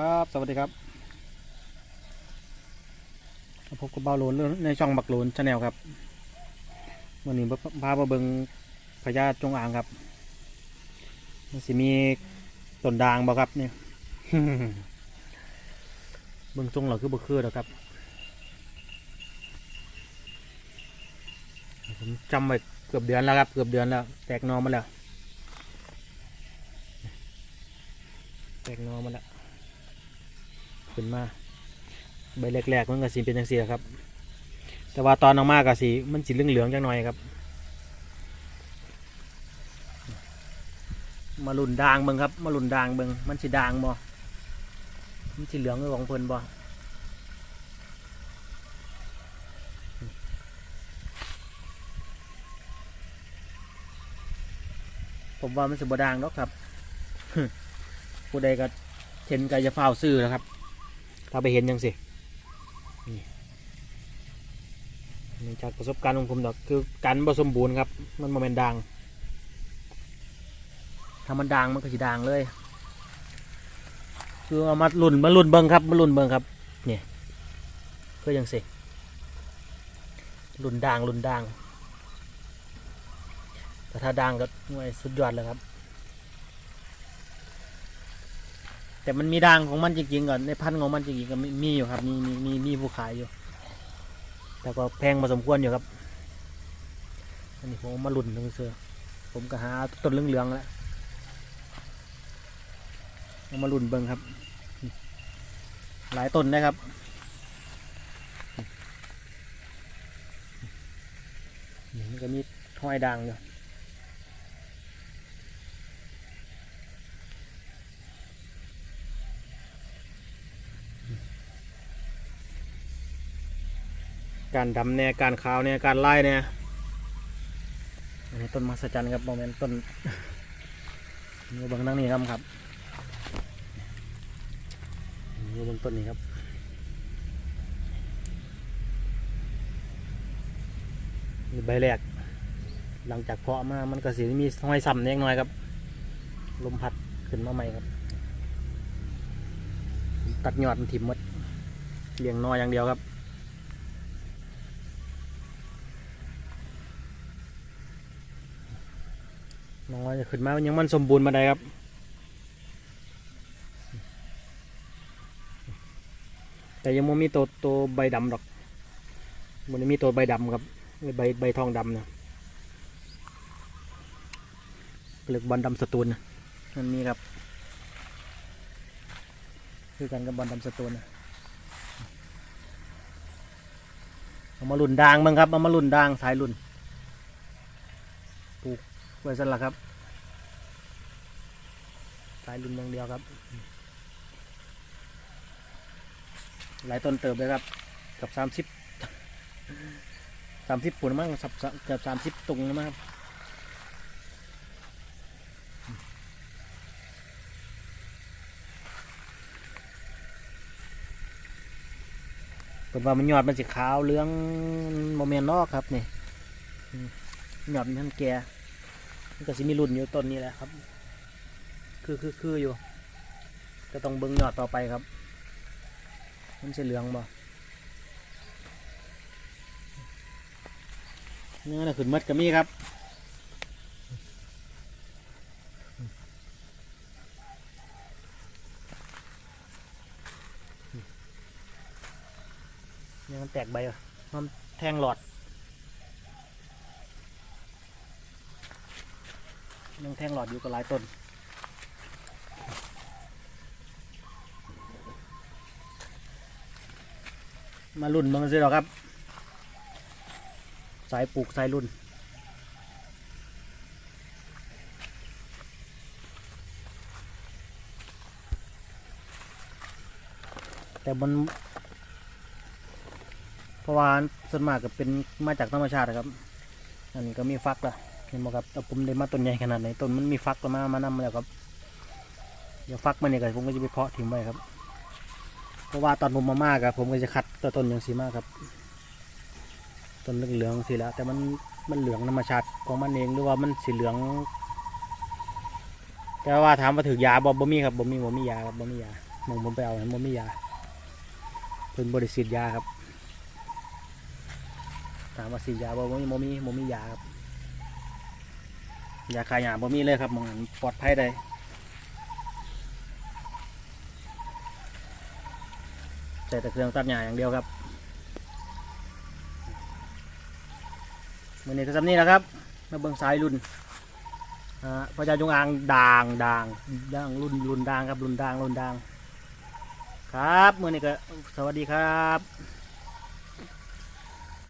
ครับ สวัสดีครับพบกับเบาโลนในช่องบักโลนชาแนลครับวันนี้พามาเบิงพญาจงอางครับมันสิมีต้นดางบ่ครับเนี่ยเบิงทรงเราคือบ่คือแล้วครับผมจำไว้เกือบเดือนแล้วครับ เกือบเดือนแล้ว แตกนอมาแล้วแตกนอมาแล้ว ขึ้นมา ใบแรกๆมันก็สีเป็นจังสีครับ แต่ว่าตอนออกมาก็สีมันสีเหลืองๆจังหน่อยครับ มาหลุนดางเบิงครับ มาหลุนดางเบิงมันสีดางบ่มันสีเหลืองของเพิ่นบ่ผมว่ามันสีบดางดอกครับผู้ใดก็เห็นก็จะเฝ้าซื้อนะครับ ถ้าไปเห็นยังสินี่จากประสบการณ์ของผมดอกคือการผสมบูรณ์ครับ มันโมเมนดังถ้ามันดังมันก็สิดังเลย คือเอามาลุ่นมาลุ่นเบิงครับมาลุ่นเบิงครับนี่ก็ยังสิลุ่นดังลุ่นดังแต่ถ้าดังก็หน่วยสุดยอดเลยครับ แต่มันมีด่างของมันจริงๆก่อนในพันธุ์ของมันจริงๆก็มีมีอยู่ครับ มีมีมีมีผู้ขายอยู่ แต่ก็แพงพอสมควรอยู่ครับ อันนี้ผมมาหลุ่นตรงเสือผมก็หาต้นเหลืองๆแล้วเอามาหลุ่นเบิ่งครับ หลายต้นนะครับนี่มันก็มีห้อยด่างอยู่ การดำเนี่ยการขาวเนี่ยการไล่เนี่ยอันนี้ต้นมหัศจรรย์ครับโมเมนต้นนี่บิ้งนั่งนี่ครับครับนี่บิ้งต้นนี้ครับนี่ใบแรก หลังจากเพาะมามันก็สีมีห้อยซ้ำเล็กน้อยครับ ลมพัดขึ้นมาใหม่ครับ ตัดยอดมันถิ่มหมดเลี้ยงนออย่างเดียวครับ น้องจะขึ้นมายังมันสมบูรณ์มาได้ครับ แต่ยังไม่มีตัวตัวใบดำดอกมันมีตัวใบดำครับใบใบทองดำนะเรียกบอลดำสตูลนะมันมีครับ คือกันกับบอลดำสตูลนะเอามาลุ่นด่างบ้างครับเอามาลุ่นด่างสายลุ่น ไว้สันละครับสายลุนอย่างเดียวครับ หลายต้นเติบเลยครับกับสามสิบสามสิบปุ่นมั้งสับเกือบสามสิบตุงนะครับเป็นว่ามันยอดมันสีขาวเหลืองโมเมนต์นอกครับนี่อืมยอดมันทันแก่ มันก็สิมีรุ่นอยู่ต้นนี้แหละครับ คือคือคืออยู่ ก็ต้องเบิ้งยอดต่อไปครับ มันจะเหลืองบ่นี่นะขึ้นมัดก็มีครับนี่มันแตกใบอะมันแทงหลอด ยังแทงหลอดอยู่กับหลายต้นมารุ่นบางสิหรอครับ สายปลูกสายรุ่น แต่มันเพราะว่าส่วนมากก็เป็นมาจากธรรมชาติครับ อันนี้ก็มีฟักละ ห็นไหมครับแต่ผมได้มาต้นใหญ่ขนาดไหนต้นมันมีฟักมามานำแล้วครับเดี๋ยวฟักมันเนี่ยก็ผมก็จะไปเพาะทิ้งไว้ครับ เพราะว่าตอนผมมามากครับผมก็จะคัดตัวต้นอย่างสีมากครับต้นเหลืองๆสีแล้วแต่มันมันเหลืองธรรมชาติของมันเองหรือว่ามันสีเหลือง แต่ว่าถามว่าถือยาบ่บ่มีครับบ่มีบ่มียาครับบ่มียาหมองผมไปเอามันมียาเพิ่นบริสิทธิ์ยาครับถามว่าสียาบ่บ่มีบ่มีบ่มียาครับ ยาคายหยาบ่มีเลยครับหมองนั้นปลอดภัยได้ใส่แต่เครื่องตัดหญ้าอย่างเดียวครับมือนี้ก็สำนี้แหล้วครับมาเบิ่งสายรุ่นอ่าพญาจงอางด่างด่างด่างรุ่นรุ่นด่างครับรุ่นด่างรุ่นด่างครับมือนี้ก็สวัสดีครับ